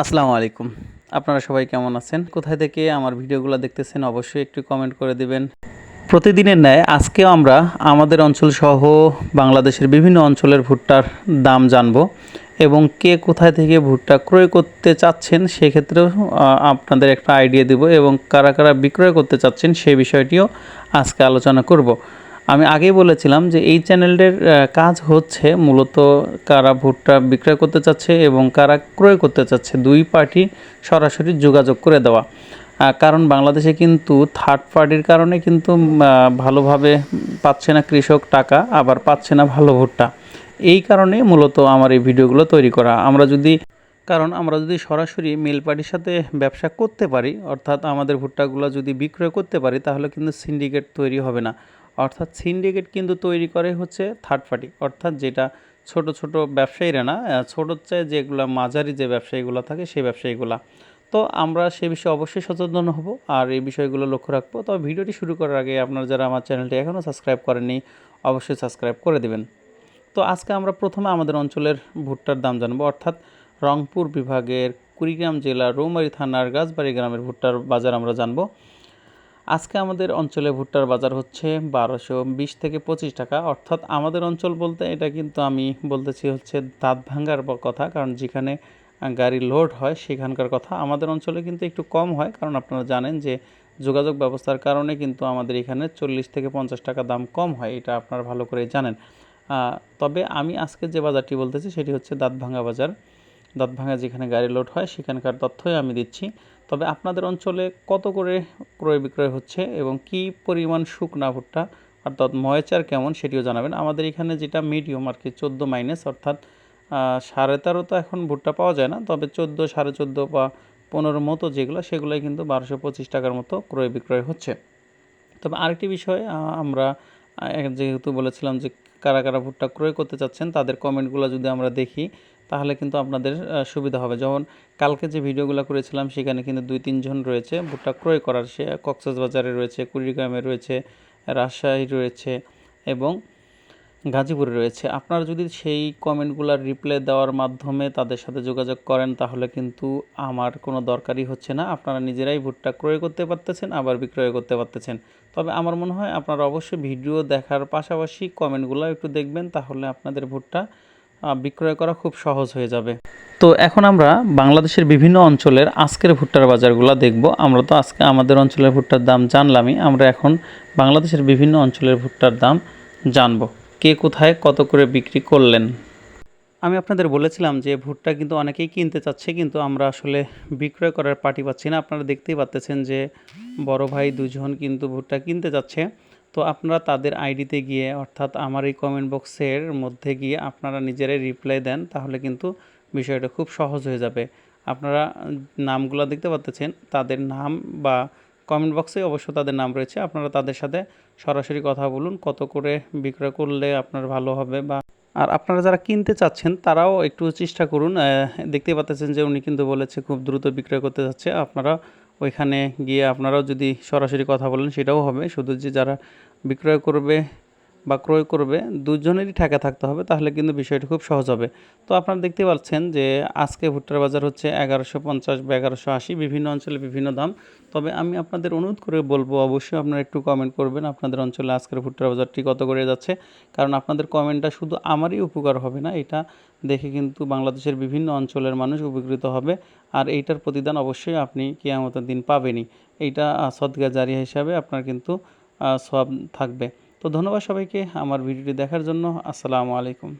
আসসালামু আলাইকুম। আপনারা সবাই কেমন আছেন? কোথায় থেকে আমার ভিডিওগুলো দেখতেছেন অবশ্যই একটু কমেন্ট করে দিবেন। প্রতিদিনের ন্যায় আজকেও আমরা আমাদের অঞ্চল সহ বাংলাদেশের বিভিন্ন অঞ্চলের ভুট্টার দাম জানব এবং কে কোথায় থেকে ভুট্টা ক্রয় করতে চাচ্ছেন সেক্ষেত্রেও আপনাদের একটা আইডিয়া দেব এবং কারা কারা বিক্রয় করতে চাচ্ছেন সেই বিষয়টিও আজকে আলোচনা করব। আমি আগেই বলেছিলাম যে এই চ্যানেলের আহ, কাজ হচ্ছে মূলত কারা ভুট্টা বিক্রয় করতে চাচ্ছে এবং কারা ক্রয় করতে চাচ্ছে দুই পার্টি সরাসরি যোগাযোগ করে দেওয়া। কারণ বাংলাদেশে কিন্তু থার্ড পার্টির কারণে কিন্তু ভালোভাবে পাচ্ছে না কৃষক টাকা আবার পাচ্ছে না ভালো ভুট্টা। এই কারণে মূলত আমার এই ভিডিওগুলো তৈরি করা। আমরা যদি কারণ আমরা যদি সরাসরি মিল পার্টির সাথে ব্যবসা করতে পারি অর্থাৎ আমাদের ভুট্টাগুলো যদি বিক্রয় করতে পারি তাহলে কিন্তু সিন্ডিকেট তৈরি হবে না। অর্থাৎ সিন্ডিকেট কিন্তু তৈরি করে হচ্ছে থার্ড পার্টি অর্থাৎ যেটা ছোট ছোট ব্যবসায়ীরা না আহ, ছোট চেয়ে যেগুলো মাঝারি যে ব্যবসায়ীগুলো থাকে সেই ব্যবসায়ীগুলা। তো আমরা সে বিষয়ে অবশ্যই সচেতন হব আর এই বিষয়গুলো লক্ষ্য রাখব। তবে ভিডিওটি শুরু করার আগে আপনারা যারা আমার চ্যানেলটি এখনও সাবস্ক্রাইব করেননি অবশ্যই সাবস্ক্রাইব করে দেবেন। তো আজকে আমরা প্রথমে আমাদের অঞ্চলের ভুট্টার দাম জানব। অর্থাৎ রংপুর বিভাগের কুড়িগ্রাম জেলা রৌমারী থানার গাছবাড়ি গ্রামের ভুট্টার বাজার আমরা জানব। আজকে আমাদের অঞ্চলে ভুট্টার বাজার হচ্ছে বারোশো বিশ থেকে পঁচিশ টাকা। অর্থাৎ আমাদের অঞ্চল বলতে এটা কিন্তু আমি বলতেছি হচ্ছে দাঁত ভাঙ্গার কথা, কারণ যেখানে গাড়ি লোড হয় সেখানকার কথা। আমাদের অঞ্চলে কিন্তু একটু কম হয়, কারণ আপনারা জানেন যে যোগাযোগ ব্যবস্থার কারণে কিন্তু আমাদের এখানে চল্লিশ থেকে পঞ্চাশ টাকা দাম কম হয়, এটা আপনারা ভালো করে জানেন। তবে আমি আজকে যে বাজারটি বলতেছি সেটি হচ্ছে দাঁতভাঙ্গা বাজার। দাঁতভাঙ্গা যেখানে গাড়ি লোড হয় সেখানকার তথ্যই আমি দিচ্ছি। তবে আপনাদের অঞ্চলে কত করে ক্রয় বিক্রয় হচ্ছে এবং কি পরিমাণ শুকনা ভুট্টা, অর্থাৎ ময়েচার কেমন সেটিও জানাবেন। আমাদের এখানে যেটা মিডিয়াম আর কি, চোদ্দ মাইনাস অর্থাৎ সাড়ে তেরো তো এখন ভুট্টা পাওয়া যায় না, তবে চোদ্দ, সাড়ে চোদ্দ বা পনেরো মতো যেগুলো, সেগুলোই কিন্তু বারোশো পঁচিশ টাকার মতো ক্রয় বিক্রয় হচ্ছে। তবে আরেকটি বিষয় আমরা যেহেতু বলেছিলাম যে কারা কারা ভুট্টা ক্রয় করতে চাচ্ছেন, তাদের কমেন্টগুলো যদি আমরা দেখি তাহলে কিন্তু আপনাদের সুবিধা হবে। যেমন কালকে যে ভিডিওগুলো করেছিলাম, সেখানে কিন্তু দুই তিনজন রয়েছে। ভুট্টা ক্রয় করার সে, কক্সবাজারে রয়েছে, কুড়িগ্রামে রয়েছে, রাজশাহী রয়েছে এবং গাজীপুরে রয়েছে। আপনারা যদি সেই কমেন্টগুলোর রিপ্লাই দেওয়ার মাধ্যমে তাদের সাথে যোগাযোগ করেন, তাহলে কিন্তু আমার কোনো দরকারই হচ্ছে না। আপনারা নিজেরাই ভুট্টা ক্রয় করতে পারতেছেন, আবার বিক্রয় করতে পারতেছেন। তবে আমার মনে হয় আপনারা অবশ্যই ভিডিও দেখার পাশাপাশি কমেন্টগুলো একটু দেখবেন, তাহলে আপনাদের ভুট্টা বিক্রয় করা খুব সহজ হয়ে যাবে। তো এখন আমরা বাংলাদেশের বিভিন্ন অঞ্চলের আজকের ভুট্টার বাজারগুলো দেখব। আমরা তো আজকে আমাদের অঞ্চলের ভুট্টার দাম জানলামই। আমরা এখন বাংলাদেশের বিভিন্ন অঞ্চলের ভুট্টার দাম জানব। কে কোথায় কত করে বিক্রি করলেন? আমি আপনাদের বলেছিলাম যে ভুট্টা কিন্তু অনেকেই কিনতে চাচ্ছে, কিন্তু আমরা আসলে বিক্রয় করার পার্টি পাচ্ছি না। আপনারা দেখতেই পাচ্তেছেন যে বড় ভাই দুজন কিন্তু ভুট্টা কিনতে যাচ্ছে। তো আপনারা তাদের আইডিতে গিয়ে, অর্থাৎ আমার এই কমেন্ট বক্সের মধ্যে গিয়ে আপনারা নিজেরাই রিপ্লাই দেন, তাহলে কিন্তু বিষয়টা খুব সহজ হয়ে যাবে। আপনারা নামগুলো দেখতে পাচ্ছেন, তাদের নাম বা কমেন্ট বক্সে অবশ্য তাদের নাম রয়েছে, আপনারা তাদের সাথে সরাসরি কথা বলুন, কত করে বিক্রয় করলে আপনার ভালো হবে বা আর আপনারা যারা কিনতে চাচ্ছেন, তারাও একটু চেষ্টা করুন দেখতে পাচ্ছেন যে উনি কিন্তু বলেছে খুব দ্রুত বিক্রয় করতে যাচ্ছে, আপনারা ওইখানে গিয়ে আপনারাও যদি সরাসরি কথা বলেন সেটাও হবে। শুধু যে যারা বিক্রয় করবে বা ক্রয় করবে, দুজনেরই ঠেকা থাকতে হবে, তাহলে কিন্তু বিষয়টি খুব সহজ হবে। তো আপনারা দেখতে পাচ্ছেন যে আজকে ভুট্টার বাজার হচ্ছে এগারোশো পঞ্চাশ বা এগারোশো আশি, বিভিন্ন অঞ্চলে বিভিন্ন দাম। তবে আমি আপনাদের অনুরোধ করে বলব, অবশ্যই আপনারা একটু কমেন্ট করবেন, আপনাদের অঞ্চলে আজকের ভুট্টার বাজারটি কত করে যাচ্ছে। কারণ আপনাদের কমেন্টটা শুধু আমারই উপকার হবে না, এটা দেখে কিন্তু বাংলাদেশের বিভিন্ন অঞ্চলের মানুষ উপকৃত হবে। আর এইটার প্রতিদান অবশ্যই আপনি কেয়ামতের দিন পাবেনই। এইটা সদকা জারিয়া হিসাবে আপনার কিন্তু সব থাকবে। তো ধন্যবাদ সবাইকে আমার ভিডিওটি দেখার জন্য। আসসালামু আলাইকুম।